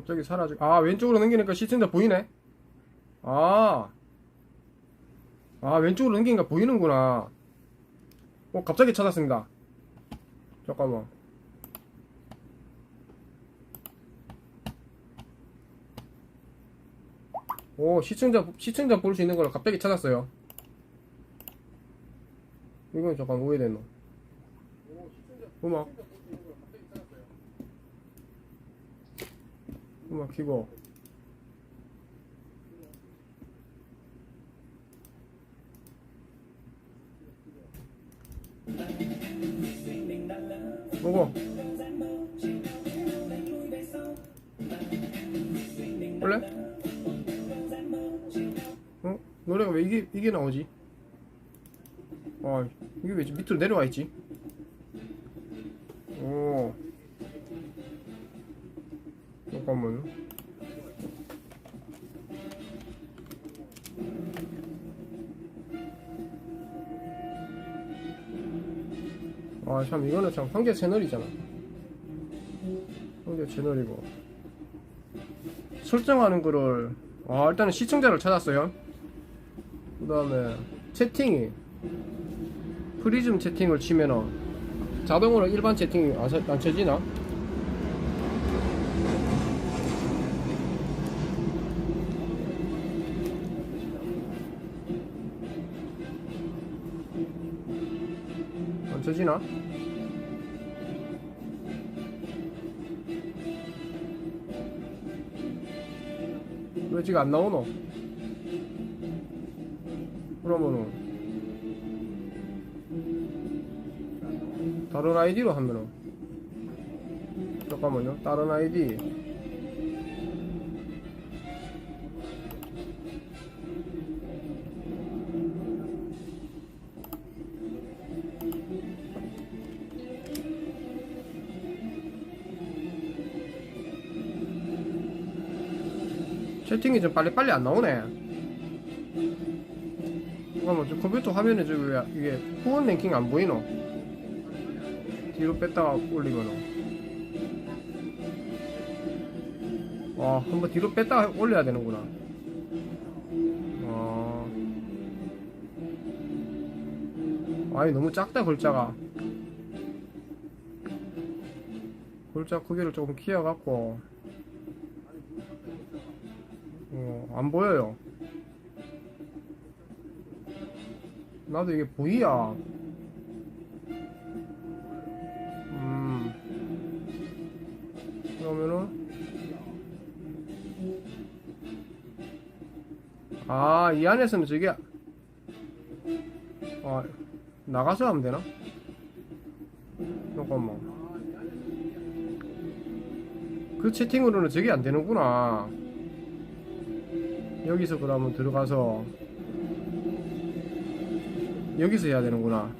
갑자기 사라지고 아 왼쪽으로 넘기니까 시청자 보이네? 아, 아 왼쪽으로 넘기니까 보이는구나. 어 갑자기 찾았습니다. 잠깐만. 오 시청자 시청자 볼 수 있는 걸 갑자기 찾았어요. 이건 잠깐 오해됐노. 음악 키고 뭐고 원래? 어? 노래가 왜 이게 이게 나오지? 아 이게 왜 밑으로 내려와 있지? 오 잠깐만요. 아참 이거는 참 한개 채널이잖아. 한개 채널이고 설정하는 거를 아 일단은 시청자를 찾았어요. 그 다음에 채팅이 프리즘 채팅을 치면은 자동으로 일반 채팅이 안, 쳐- 안 쳐지나? 안 쳐지나? 왜 지금 안 나오노? 그러면은 다른 아이디로 하면은 잠깐만요 다른 아이디 채팅이 좀 빨리빨리 안 나오네. 잠깐만 저 컴퓨터 화면에 저기 왜 이게 후원 랭킹 안 보이노? 뒤로 뺐다가 올리거나. 와 한번 뒤로 뺐다가 올려야 되는구나. 아. 아니 너무 작다 글자가. 글자 크기를 조금 키워갖고 어, 안 보여요. 나도 이게 보이야. 음. 그러면은. 아 이 안에서는 저게 아 나가서 하면 되나? 잠깐만. 그 채팅으로는 저게 안 되는구나 여기서 그러면 들어가서 여기서 해야 되는구나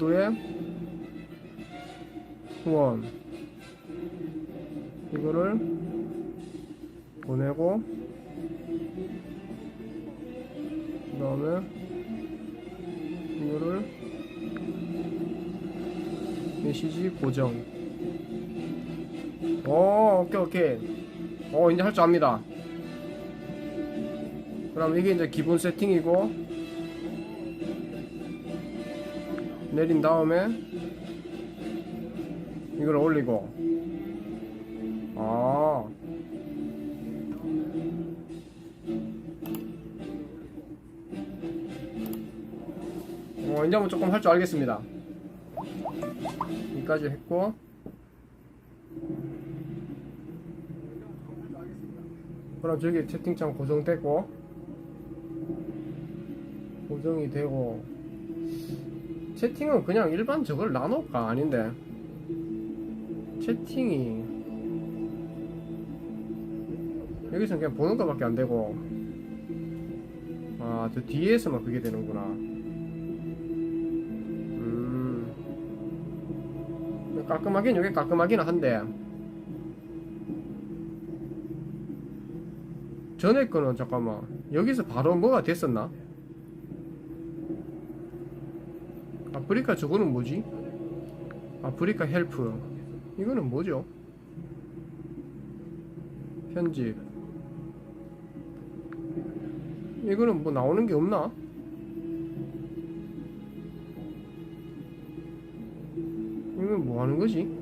클립보드에 후원. 이거를 보내고 그 다음에 이거를 메시지 고정. 오 오케이 오케이. 어 이제 할 줄 압니다. 그럼 이게 이제 기본 세팅이고 내린 다음에 이걸 올리고. 아. 어, 이제 뭐 조금 할 줄 알겠습니다. 여기까지 했고. 그럼 저기 채팅창 고정되고. 고정이 되고 채팅은 그냥 일반 저걸 나눌까 아닌데 채팅이 여기서는 그냥 보는 것밖에 안 되고 아, 저 뒤에서만 그게 되는구나. 음. 깔끔하긴, 이게 깔끔하긴 한데. 전에 거는 잠깐만. 여기서 바로 뭐가 됐었나? 아프리카 저거는 뭐지? 아프리카 헬프. 이거는 뭐죠? 편집. 이거는 뭐 나오는 게 없나? 이건 뭐 하는 거지?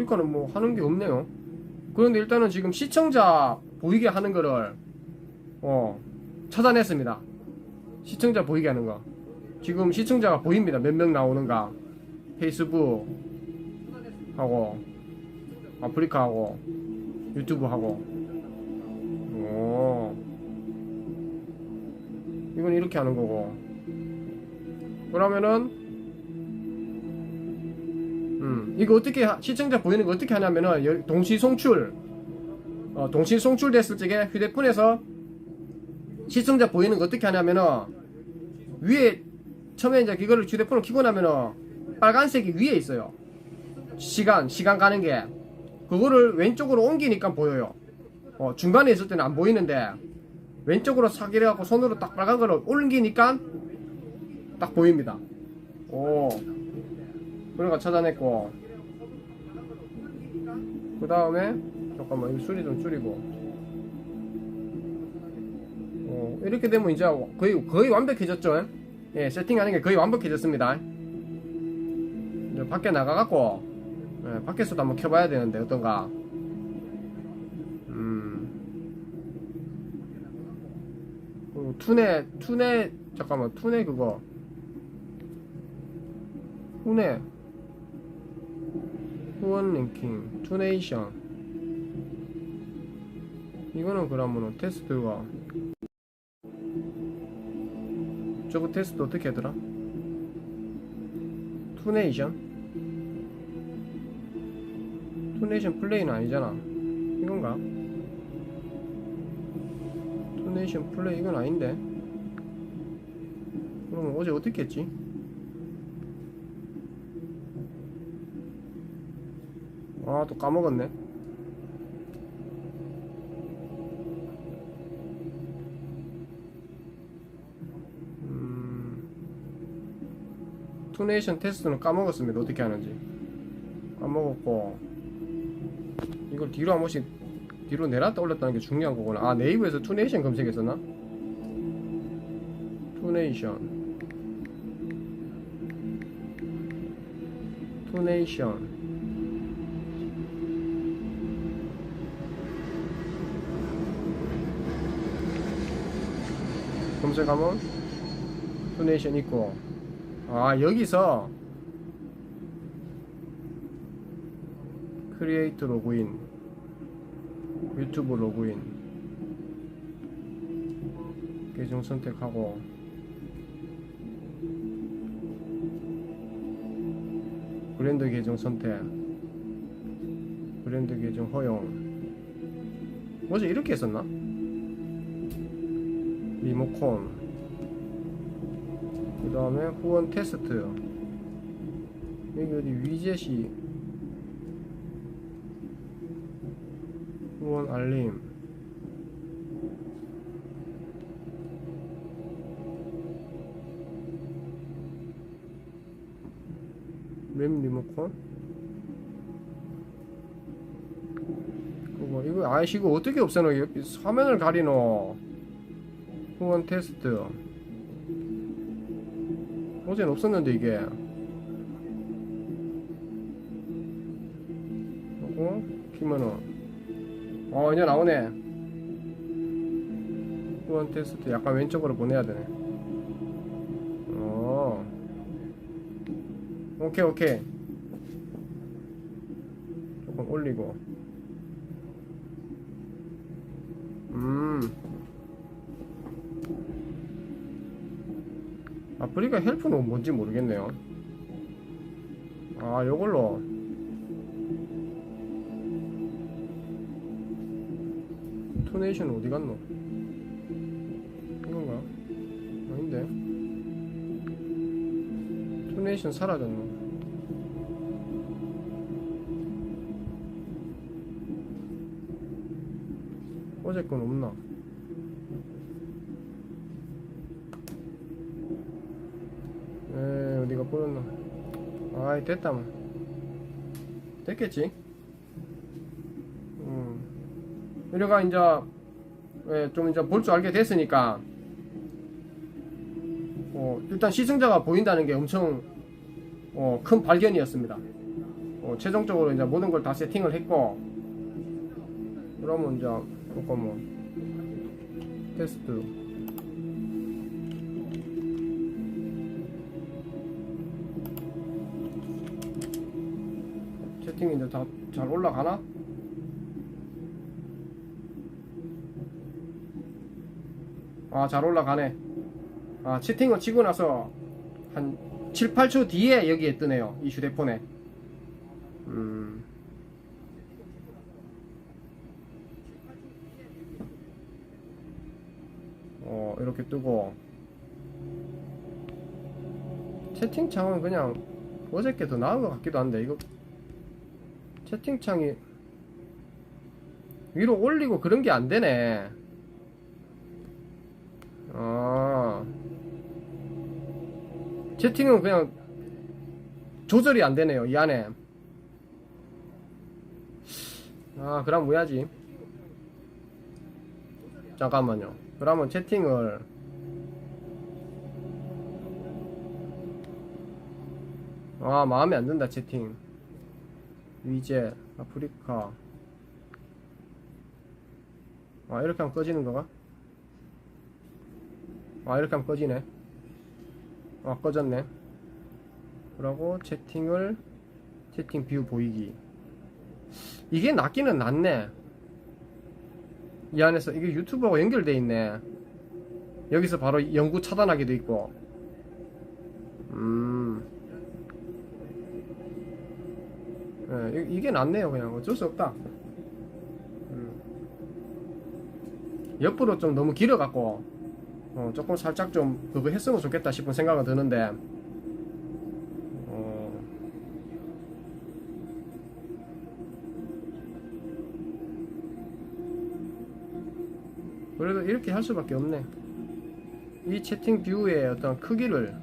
아프리카는 뭐 하는 게 없네요. 그런데 일단은 지금 시청자 보이게 하는 거를 어 찾아냈습니다. 시청자 보이게 하는 거. 지금 시청자가 보입니다. 몇 명 나오는가. 페이스북 하고 아프리카 하고 유튜브 하고. 오. 이건 이렇게 하는 거고. 그러면은 음, 이거 어떻게 하- 시청자 보이는 거 어떻게 하냐면은 여- 동시 송출 어, 동시 송출 됐을 적에 휴대폰에서 시청자 보이는 거 어떻게 하냐면은 위에 처음에 이제 이거를 휴대폰을 켜고 나면은 빨간색이 위에 있어요. 시간 시간 가는 게 그거를 왼쪽으로 옮기니까 보여요. 어, 중간에 있을 때는 안 보이는데 왼쪽으로 사기를 갖고 손으로 딱 빨간 거를 옮기니까 딱 보입니다. 오. 그런 거 찾아냈고. 그 다음에 잠깐만 이 소리 좀 줄이고. 어, 이렇게 되면 이제 거의 거의 완벽해졌죠? 예 세팅하는 게 거의 완벽해졌습니다. 이제 밖에 나가갖고 예, 밖에서도 한번 켜봐야 되는데 어떤가. 음. 투네 투네 잠깐만 투네 그거. 투네 후원 랭킹 투네이션 이거는 그러면은 테스트가 저거 테스트 어떻게 하더라? 투네이션? 투네이션 플레이는 아니잖아 이건가? 투네이션 플레이 이건 아닌데 그러면 어제 어떻게 했지? 아 또 까먹었네. 음, 투네이션 테스트는 까먹었습니다. 어떻게 하는지. 까먹었고. 이걸 뒤로 한 번씩 뒤로 내렸다 올렸다는 게 중요한 거구나. 아 네이버에서 투네이션 검색했었나? 투네이션. 투네이션 검색하면 투네이션 있고. 아 여기서 크리에이트 로그인 유튜브 로그인 계정 선택하고. 브랜드 계정 선택 브랜드 계정 허용. 어제 이렇게 했었나? 리모컨. 그 다음에 후원 테스트 여기 어디 위젯이. 후원 알림. 램 리모컨? 그거 이거 아이씨 이거 어떻게 없애노? 화면을 가리노 후원 테스트 어젠 없었는데 이게. 하고 키면은. 어 이제 나오네. 후원 테스트 약간 왼쪽으로 보내야 되네. 어. 오케이 오케이. 조금 올리고. 음 아프리카 헬프는 뭔지 모르겠네요. 아, 요걸로. 투네이션 어디 갔노? 이건가? 아닌데. 투네이션 사라졌노? 어제 건 없나? 뿌렸나? 아이 됐다 뭐 됐겠지? 음 이래가 이제 예, 좀 이제 볼 줄 알게 됐으니까 어, 일단 시승자가 보인다는 게 엄청 어, 큰 발견이었습니다. 어, 최종적으로 이제 모든 걸 다 세팅을 했고 그러면 이제 그거 뭐 테스트 이제 다 잘 올라가나? 아, 잘 올라가네. 아, 채팅을 치고 나서 한 7, 8초 뒤에 여기에 뜨네요. 이 휴대폰에. 음. 어, 이렇게 뜨고. 채팅창은 그냥 어저께 더 나은 것 같기도 한데, 이거 채팅창이 위로 올리고 그런 게 안 되네. 아. 채팅은 그냥 조절이 안 되네요, 이 안에. 아, 그럼 뭐야지? 잠깐만요. 그러면 채팅을 아, 마음에 안 든다, 채팅. 위제, 아프리카. 아, 이렇게 하면 꺼지는 거가? 아, 이렇게 하면 꺼지네. 아, 꺼졌네. 그러고 채팅을, 채팅 뷰 보이기. 이게 낫기는 낫네. 이 안에서, 이게 유튜브하고 연결돼 있네. 여기서 바로 연구 차단하기도 있고. 음. 예, 이- 이게 낫네요. 그냥 어쩔 수 없다. 음. 옆으로 좀 너무 길어갖고 어, 조금 살짝 좀 그거 했으면 좋겠다 싶은 생각은 드는데 어, 그래도 이렇게 할 수밖에 없네. 이 채팅 뷰의 어떤 크기를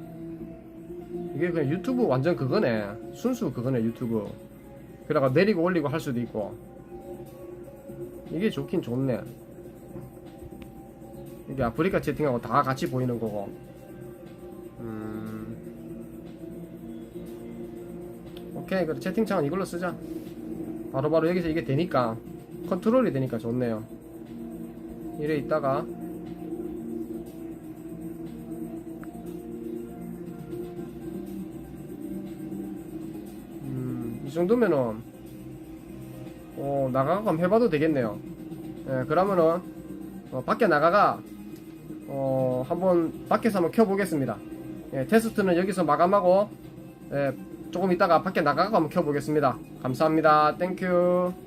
이게 그냥 유튜브 완전 그거네. 순수 그거네 유튜브. 그러다가 내리고 올리고 할 수도 있고. 이게 좋긴 좋네. 이게 아프리카 채팅하고 다 같이 보이는 거고. 음. 오케이 그래 채팅창은 이걸로 쓰자. 바로바로 여기서 이게 되니까. 컨트롤이 되니까 좋네요. 이래 있다가 정도면은 어, 나가고 한번 해봐도 되겠네요. 예, 그러면은 어, 밖에 나가가 어, 한번 밖에서 한번 켜보겠습니다. 예, 테스트는 여기서 마감하고 예, 조금 있다가 밖에 나가고 한번 켜보겠습니다. 감사합니다. 땡큐.